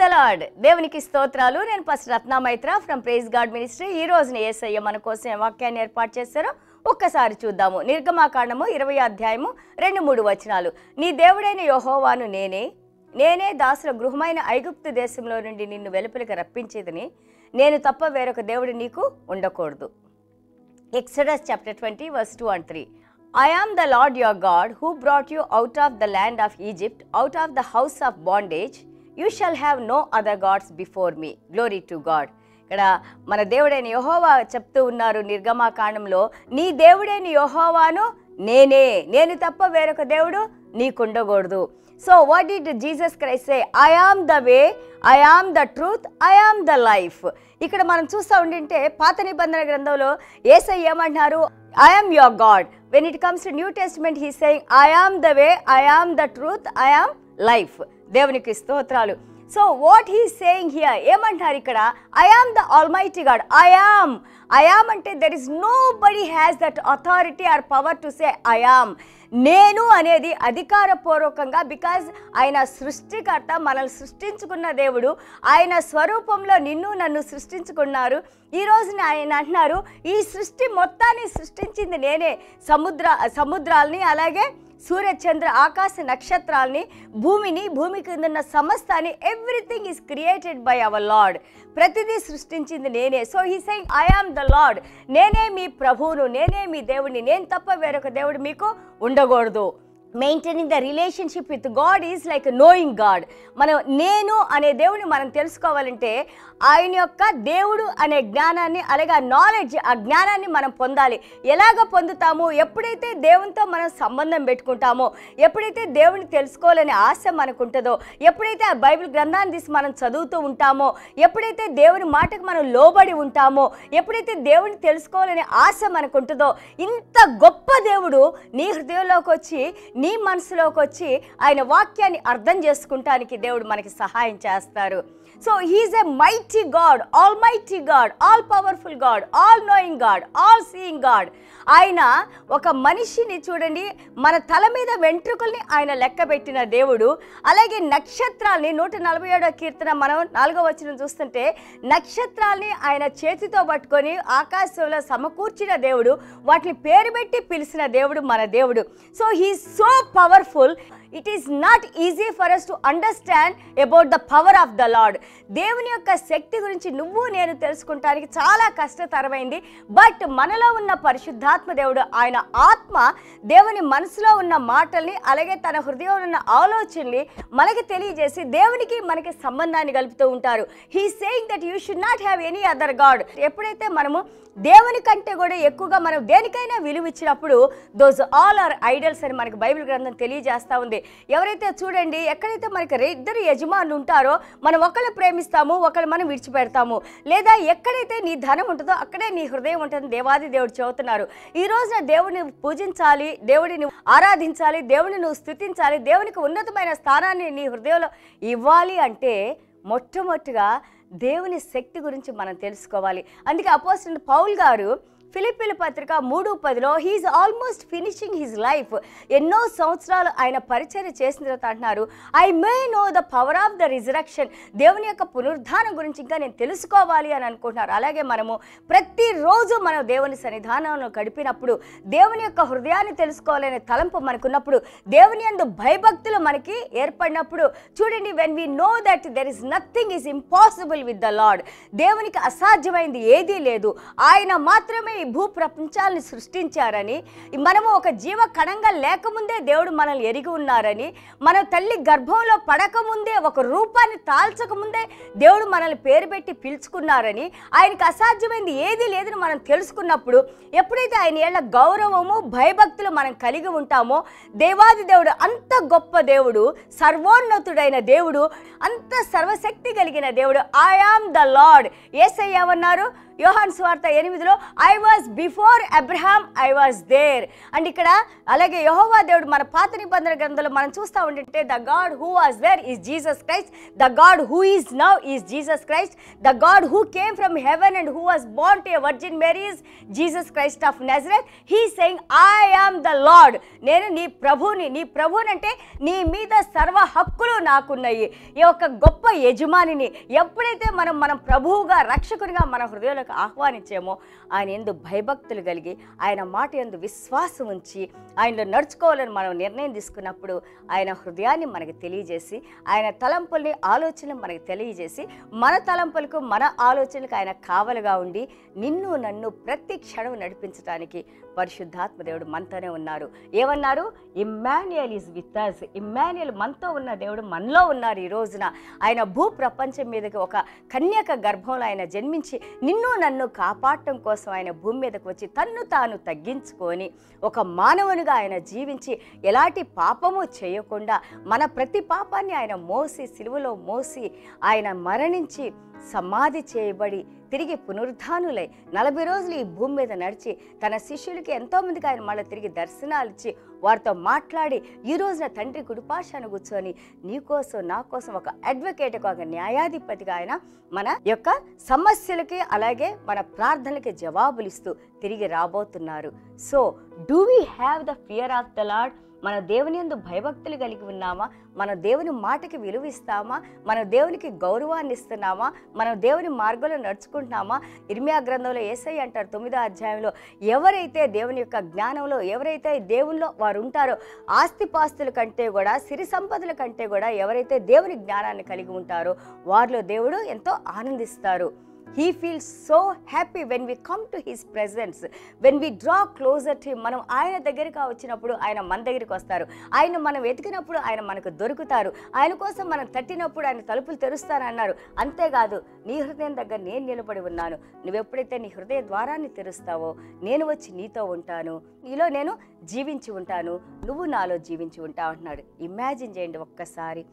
The lord దేవునికి స్తోత్రాలు. నేను first Ratna Maitra from praise God ministry ఈ రోజున ఏసయ్య మన కోసం ఏ వాక్యాన్ని ఏర్పాటు చేశారో ఒక్కసారి చూద్దాము. నిర్గమాకాండము ఇరవై అధ్యాయము రెండు మూడు వచనాలు. నీ దేవుడైన యోహోవాను నేనే నేనే దాసుల గృహమైన ఐగుప్తు దేశంలో నుండి నిన్ను వెలుపలికి రప్పించేదని నేను తప్ప వేరొక దేవుడు నీకు ఉండకూడదు. Exodus chapter twenty verse two and three I am the lord your God who brought you out of the land of Egypt out of the house of bondage you shall have no other gods before me glory to God ఇక్కడ మన దేవుడైన యహోవా చెప్తూ ఉన్నారు నిర్గమాకాండంలో నీ దేవుడైన యహోవాను నేనే. నేను తప్ప వేరొక దేవుడు నీకుండకూడదు. So what did Jesus Christ say I am the way I am the truth I am the life ఇక్కడ మనం చూస్తూ ఉండింటే పాత నిబంధన గ్రంథంలో ఏసై ఏమంటున్నారు? I am your God when it comes to new testament he saying I am the way I am the truth I am life దేవునికి స్తోత్రాలు. So what he saying here ఏమంటారు ఇక్కడ? I am the almighty God I am I am అంటే there is nobody has that authority or power to say I am నేను అనేది అధికారపూర్వకంగా because ఆయన సృష్టికర్త మనల్ని సృష్టించుకున్న దేవుడు ఆయన స్వరూపంలో నిన్ను నన్ను సృష్టించుకున్నారు. ఈ రోజున ఆయన అంటున్నారు ఈ సృష్టి మొత్తాన్ని సృష్టించింది నేనే. సముద్ర సముద్రాల్ని అలాగే సూర్య చంద్ర ఆకాశ నక్షత్రాల్ని భూమిని భూమి కిందన్న సమస్తాన్ని everything is created by our lord ప్రతిదీ సృష్టించింది నేనే. So he saying I am the lord నేనే మీ ప్రభువును నేనే మీ దేవుడిని. నేను తప్ప వేరొక దేవుడు మీకు ఉండకూడదు. Maintaining the relationship with God is like knowing God మనం నేను అనే దేవుని మనం తెలుసుకోవాలంటే ఆయన యొక్క దేవుడు అనే జ్ఞానాన్ని అలాగే ఆ నాలెడ్జ్ ఆ జ్ఞానాన్ని మనం పొందాలి. ఎలాగ పొందుతాము? ఎప్పుడైతే దేవునితో మనం సంబంధం పెట్టుకుంటామో ఎప్పుడైతే దేవుని తెలుసుకోవాలనే ఆశ మనకు ఉంటుందో ఎప్పుడైతే ఆ బైబిల్ గ్రంథాన్ని తీసి మనం చదువుతూ ఉంటామో ఎప్పుడైతే దేవుని మాటకు మనం లోబడి ఉంటామో ఎప్పుడైతే దేవుని తెలుసుకోవాలనే ఆశ మనకు ఉంటుందో ఇంత గొప్ప దేవుడు నీ హృదయంలోకి వచ్చి నీ మనసులోకి వచ్చి ఆయన వాక్యాన్ని అర్థం చేసుకుంటానికి దేవుడు మనకి సహాయం చేస్తారు. So he is a mighty God all mighty God all powerful God all knowing God all seeing God ఆయన ఒక మనిషిని చూడండి మన తల మీద వెంట్రుకల్ని ఆయన లెక్క పెట్టిన దేవుడు. అలాగే నక్షత్రాల్ని నూట నలభై ఏడో కీర్తన మనం నాలుగో వచ్చిన చూస్తుంటే నక్షత్రాల్ని ఆయన చేతితో పట్టుకొని ఆకాశంలో సమకూర్చిన దేవుడు వాటిని పేరు పెట్టి పిలిచిన దేవుడు మన దేవుడు. So he so powerful it is not easy for us to understand about the power of the lord దేవుని యొక్క శక్తి గురించి నువ్వు నేను తెలుసుకుంటానికి చాలా కష్టతరమైంది. బట్ మనలో ఉన్న పరిశుద్ధాత్మ దేవుడు ఆయన ఆత్మ దేవుని మనసులో ఉన్న మాటల్ని అలాగే తన హృదయంలో ఉన్న ఆలోచనని మనకి తెలియజేసి దేవునికి మనకి సంబంధాన్ని కలుపుతూ ఉంటారు. He saying that you should not have any other God ఎప్పుడైతే మనము దేవుని కంటే కూడా ఎక్కువగా మనం దేనికైనా విలువ ఇచ్చినప్పుడు దోస్ ఆల్ ఆర్ ఐడల్స్ అని మనకి బైబిల్ గ్రంథం తెలియజేస్తూ ఉంది. ఎవరైతే చూడండి ఎక్కడైతే మనకి ఇద్దరు యజమానులు ఉంటారో మనం ఒకళ్ళు ప్రేమిస్తాము ఒకళ్ళు మనం విడిచిపెడతాము. లేదా ఎక్కడైతే నీ ధనం ఉంటుందో అక్కడే నీ హృదయం ఉంటుంది దేవాది దేవుడు చెబుతున్నారు. ఈ రోజున దేవుడిని పూజించాలి దేవుడిని ఆరాధించాలి దేవుడిని నువ్వు స్థుతించాలి దేవునికి ఉన్నతమైన స్థానాన్ని నీ హృదయంలో ఇవ్వాలి అంటే మొట్టమొదటిగా దేవుని శక్తి గురించి మనం తెలుసుకోవాలి. అందుకే అపోజిట్ పౌల్ గారు ఫిలిపిల్ పత్రిక మూడు పదిలో he is almost finishing his life ఎన్నో సంవత్సరాలు ఆయన పరిచర్య చేసిన తర్వాత అంటున్నారు I may know the power of the resurrection దేవుని యొక్క పునరుద్ధానం గురించి ఇంకా నేను తెలుసుకోవాలి అని అనుకుంటున్నారు. అలాగే మనము ప్రతిరోజు మనం దేవుని సన్నిధానంలో గడిపినప్పుడు దేవుని యొక్క హృదయాన్ని తెలుసుకోవాలనే తలంపు మనకున్నప్పుడు దేవుని యందు భయభక్తులు మనకి ఏర్పడినప్పుడు చూడండి when we know that there is nothing is impossible with the lord దేవునికి అసాధ్యమైంది ఏదీ లేదు. ఆయన మాత్రమే ఈ భూ ప్రపంచాలను సృష్టించారని మనము ఒక జీవ కణంగా లేకముందే దేవుడు మనల్ని ఎరిగి ఉన్నారని మన తల్లి గర్భంలో పడకముందే ఒక రూపాన్ని తాల్చకముందే దేవుడు మనల్ని పేరు పెట్టి పిలుచుకున్నారని ఆయనకి అసాధ్యమైంది ఏదీ లేదని మనం తెలుసుకున్నప్పుడు ఎప్పుడైతే ఆయన ఏళ్ళ గౌరవము భయభక్తులు మనం కలిగి ఉంటామో దేవాది దేవుడు అంత గొప్ప దేవుడు సర్వోన్నతుడైన దేవుడు అంత సర్వశక్తి కలిగిన దేవుడు ఐ ఆమ్ ద లార్డ్ ఏసయ్యమన్నారు యోహాన్ స్వార్త ఎనిమిదిలో I was before Abraham I was there and ఇక్కడ అలాగే యహోవా దేవుడు మన పాత నిబంధన గ్రంథంలో మనం చూస్తూ ఉంటుంటే the God who was there is Jesus Christ the God who is now is Jesus Christ the God who came from heaven and who was born to a virgin Mary is Jesus Christ of Nazareth he saying I am the lord నేను నీ ప్రభుని నీ ప్రభుని అంటే నీ మీద సర్వ హక్కులు నాకున్నాయి. ఈ యొక్క గొప్ప యజమానిని ఎప్పుడైతే మనం మనం ప్రభువుగా రక్షకునిగా మన హృదయంలో హృదయంలోకి ఆహ్వానించామో. ఆయన ఎందు భయభక్తులు కలిగి ఆయన మాట ఎందు విశ్వాసం ఉంచి ఆయనలో నడుచుకోవాలని మనం నిర్ణయం తీసుకున్నప్పుడు ఆయన హృదయాన్ని మనకు తెలియజేసి ఆయన తలంపుల్ని ఆలోచనలు మనకు తెలియజేసి మన తలంపులకు మన ఆలోచనలకు ఆయన కావలుగా ఉండి నిన్ను నన్ను ప్రతి క్షణం నడిపించడానికి పరిశుద్ధాత్మ దేవుడు మనతోనే ఉన్నారు. ఏమన్నారు? Immanuel is with us Immanuel మనతో ఉన్న దేవుడు మనలో ఉన్నారు ఈ రోజున. ఆయన భూ ప్రపంచం మీదకి ఒక కన్యక గర్భంలో ఆయన జన్మించి నిన్ను నన్ను కాపాడటం కోసం ఆయన భూమి మీదకు వచ్చి తన్ను తాను తగ్గించుకొని ఒక మానవునిగా ఆయన జీవించి ఎలాంటి పాపము చేయకుండా మన ప్రతి పాపాన్ని ఆయన మోసి సిలువలో మోసి ఆయన మరణించి సమాధి చేయబడి తిరిగి పునరుద్ధానులై నలభై రోజులు ఈ భూమి మీద నడిచి తన శిష్యులకి ఎంతోమందికి ఆయన మళ్ళీ తిరిగి దర్శనాలు ఇచ్చి వారితో మాట్లాడి ఈ రోజున తండ్రి గుడిపాషాను కూర్చొని నీ కోసం నా కోసం ఒక అడ్వకేట్ ఒక న్యాయాధిపతిగా ఆయన మన యొక్క సమస్యలకి అలాగే మన ప్రార్థనలకి జవాబులు ఇస్తూ తిరిగి రాబోతున్నారు. So do we have the fear of the lord మన దేవుని యందు భయభక్తులు కలిగి ఉన్నామా? మన దేవుని మాటకి విలువిస్తామా మన దేవునికి గౌరవాన్ని ఇస్తున్నామా? మనం దేవుని మార్గంలో నడుచుకుంటున్నామా? ఇర్మియా గ్రంథంలో ఏసై అంటారు తొమ్మిదో అధ్యాయంలో ఎవరైతే దేవుని యొక్క జ్ఞానంలో ఎవరైతే దేవునిలో వారు ఉంటారో ఆస్తిపాస్తుల కంటే కూడా సిరి సంపదల కంటే కూడా ఎవరైతే దేవుని జ్ఞానాన్ని కలిగి ఉంటారో వారిలో దేవుడు ఎంతో ఆనందిస్తారు. He feels so happy when we come to his presence when we draw closer to మనం ఆయన దగ్గరికి వచ్చినప్పుడు ఆయన మన దగ్గరికి వస్తారు. ఆయన మనం వెతికినప్పుడు ఆయన మనకు దొరుకుతారు. ఆయన కోసం మనం తట్టినప్పుడు ఆయన తలుపులు తెరుస్తానన్నారు. అంతేకాదు నీ హృదయం దగ్గర నేను నిలబడి ఉన్నాను. నువ్వెప్పుడైతే నీ హృదయ ద్వారాన్ని తెరుస్తావో నేను వచ్చి నీతో ఉంటాను. నీలో నేను జీవించి ఉంటాను. నువ్వు నాలో జీవించి ఉంటావు అంటున్నాడు. ఇమాజిన్ చేయండి ఒక్కసారి.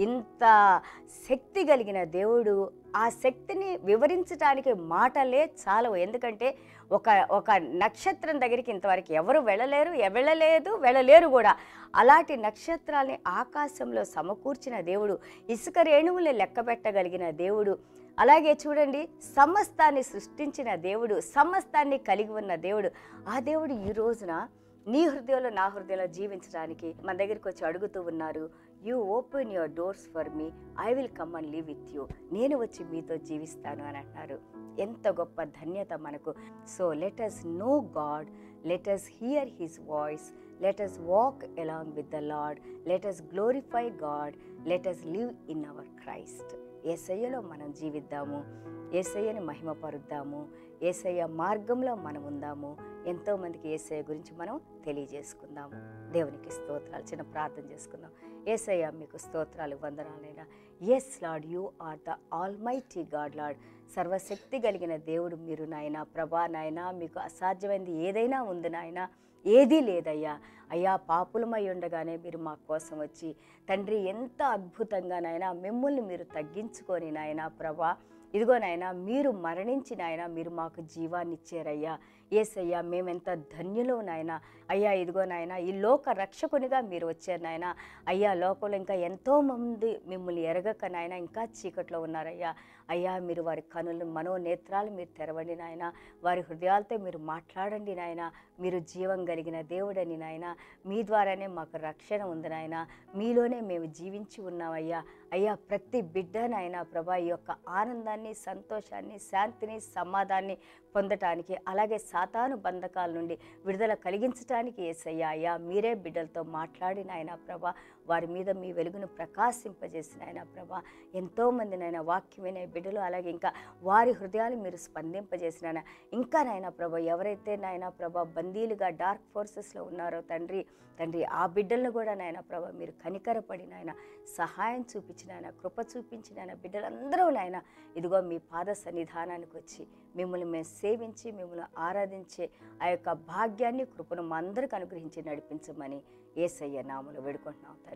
ఇంత శక్తి కలిగిన దేవుడు ఆ శక్తిని వివరించడానికి మాటలే చాలవు. ఎందుకంటే ఒక ఒక నక్షత్రం దగ్గరికి ఇంతవరకు ఎవరు వెళ్ళలేరు ఎ- వెళ్ళలేదు వెళ్ళలేరు కూడా. అలాంటి నక్షత్రాల్ని ఆకాశంలో సమకూర్చిన దేవుడు ఇసుక రేణువుల్ని లెక్క పెట్టగలిగిన దేవుడు అలాగే చూడండి సమస్తాన్ని సృష్టించిన దేవుడు సమస్తాన్ని కలిగి ఉన్న దేవుడు. ఆ దేవుడు ఈ రోజున నీ హృదయంలో నా హృదయంలో జీవించడానికి మన దగ్గరికి వచ్చి అడుగుతూ ఉన్నారు. You open your doors for me I will come and live with you నేను వచ్చి మీతో జీవిస్తాను అని అంటున్నారు ఎంత గొప్ప ధన్యత మనకు. So let us know God let us hear his voice let us walk along with the lord let us glorify God let us live in our Christ ఏసయ్యలో మనం జీవిద్దాము. ఏసయ్యని మహిమపరుద్దాము. ఏసయ్య మార్గంలో మనం ఉందాము. ఎంతోమందికి ఏసయ్య గురించి మనం తెలియజేసుకుందాము. దేవునికి స్తోత్రాలు. చిన్న ప్రార్థన చేసుకుందాం. ఏసయ్య మీకు స్తోత్రాలు వందనాలైనా. Yes lord you are the all mighty God lord సర్వశక్తి కలిగిన దేవుడు మీరు నాయన. ప్రభా నాయన మీకు అసాధ్యమైనది ఏదైనా ఉంది నాయన. ఏదీ లేదయ్యా. అయ్యా పాపులమై ఉండగానే మీరు మా కోసం వచ్చి తండ్రి ఎంత అద్భుతంగా నాయన మిమ్మల్ని మీరు తగ్గించుకొని నాయన ప్రభా. ఇదిగో నాయన మీరు మరణించి నాయన మీరు మాకు జీవాన్ని ఇచ్చారయ్యా ఏసయ్యా మేమెంత ధన్యులో నాయన. అయ్యా ఇదిగో నాయన ఈ లోక రక్షకునిగా మీరు వచ్చారు నాయన. అయ్యా లోకంలో ఇంకా ఎంతో మంది మిమ్మల్ని ఎరగక నాయన ఇంకా చీకట్లో ఉన్నారయ్యా. అయ్యా మీరు వారి కనులు మనోనేత్రాలు మీరు తెరవండి నాయన. వారి హృదయాలతో మీరు మాట్లాడండి నాయన. మీరు జీవం కలిగిన దేవుడని నాయన. మీ ద్వారానే మాకు రక్షణ ఉంది నాయన. మీలోనే మేము జీవించి ఉన్నామయ్యా. అయ్యా ప్రతి బిడ్డనైనా ప్రభా ఈ యొక్క ఆనందాన్ని సంతోషాన్ని శాంతిని సమాధాన్ని పొందటానికి అలాగే సాతాను బంధకాల నుండి విడుదల కలిగించటానికి ఏసయ్యా అయ్యా మీరే బిడ్డలతో మాట్లాడినాయన ప్రభా వారి మీద మీ వెలుగును ప్రకాశింపజేసిన ఆయన ప్రభా. ఎంతోమంది నాయన వాక్యమైన బిడ్డలు అలాగే ఇంకా వారి హృదయాలు మీరు స్పందింపజేసిన ఇంకా నాయన ప్రభా ఎవరైతే నాయన ప్రభా బందీలుగా డార్క్ ఫోర్సెస్లో ఉన్నారో తండ్రి తండ్రి ఆ బిడ్డలను కూడా నాయన ప్రభా మీరు కనికరపడి నాయన సహాయం చూపించిన ఆయన కృప చూపించిన ఆయన బిడ్డలందరూ నాయన ఇదిగో మీ పాద సన్నిధానానికి వచ్చి మిమ్మల్ని మేము సేవించి మిమ్మల్ని ఆరాధించే ఆ యొక్క భాగ్యాన్ని కృపను మా అందరికి అనుగ్రహించి నడిపించమని ఏసయ్య నామలు వేడుకుంటున్నాం తండ్రి.